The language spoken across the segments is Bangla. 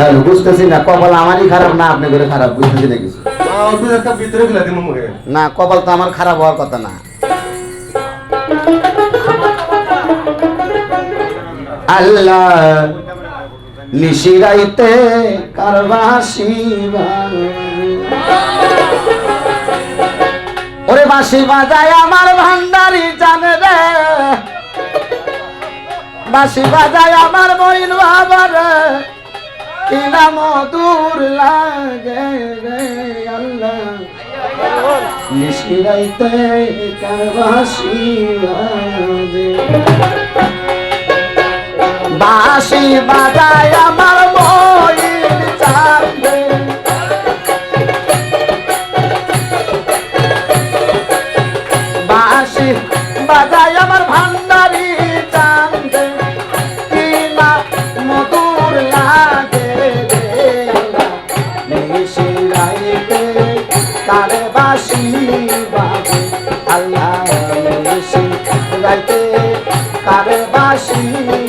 হ্যাঁ, বুঝতেছি না কপাল আমারই খারাপ না আপনি করে খারাপ বুঝতেছি না কিছু কপাল তো আমার খারাপ হওয়ার কথা না। আল্লাহ নিশিরাইতে কারবাসি ওরে বাসি বাজায় আমার ভান্ডারি জানে রে। বাসি বাজায় আমার মইন বাবার। নাম মধুর লাগে রে আল্লাহ। নিশিরাইতে কারবাসি বাসি বাজায় কারে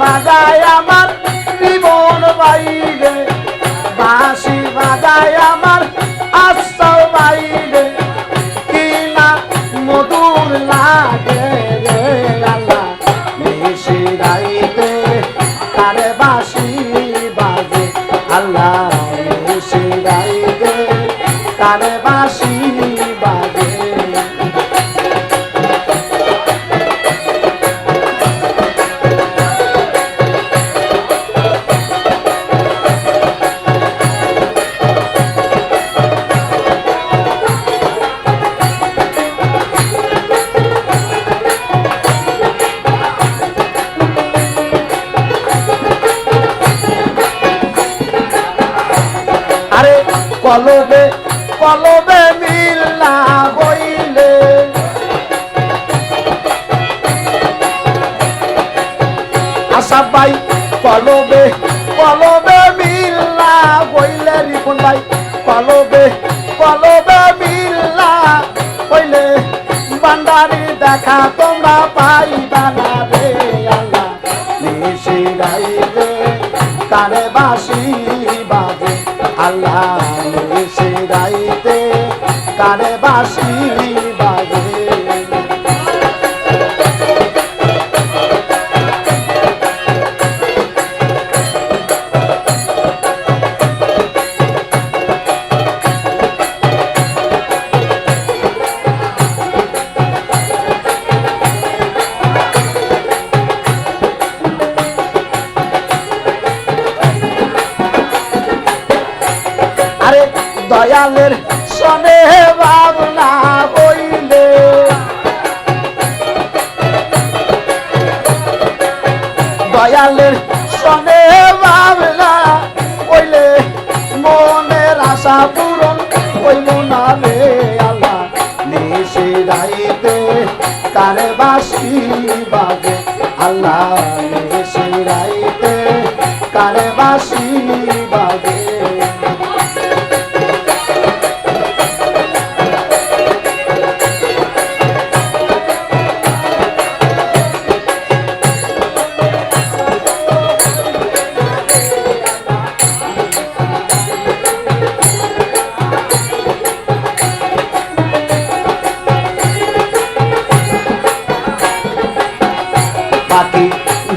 বাজায় আমার জীবন বাইরে। বাঁশি বাজায় আমার আশ্রয় বাইরে। কি না মধুর লাগে আল্লাহ কলবে কলবে মিল না হইলে আশা ভাই, কলবে কলবে মিল না হইলে রিপন ভাই। কলবে কলবে মিল না হইলে বান্দারি দেখা তোমরা পাইবা না রে আল্লাহ। নিশিরাইতে কারে বাসি বাজে আল্লাহ। কারে বাসি বাজে। দয়ালের সনে ভাবনা হইলে। দয়ালের সনে ভাবনা হইলে, মনের আশা পূরণ হইল না রে আল্লাহ। নিশি রাইতে তারে বাসি বাজে আল্লাহ।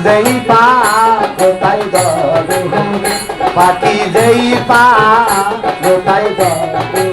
যেই পা গোটাই দরে পাখি যেই পা গোটাই দরে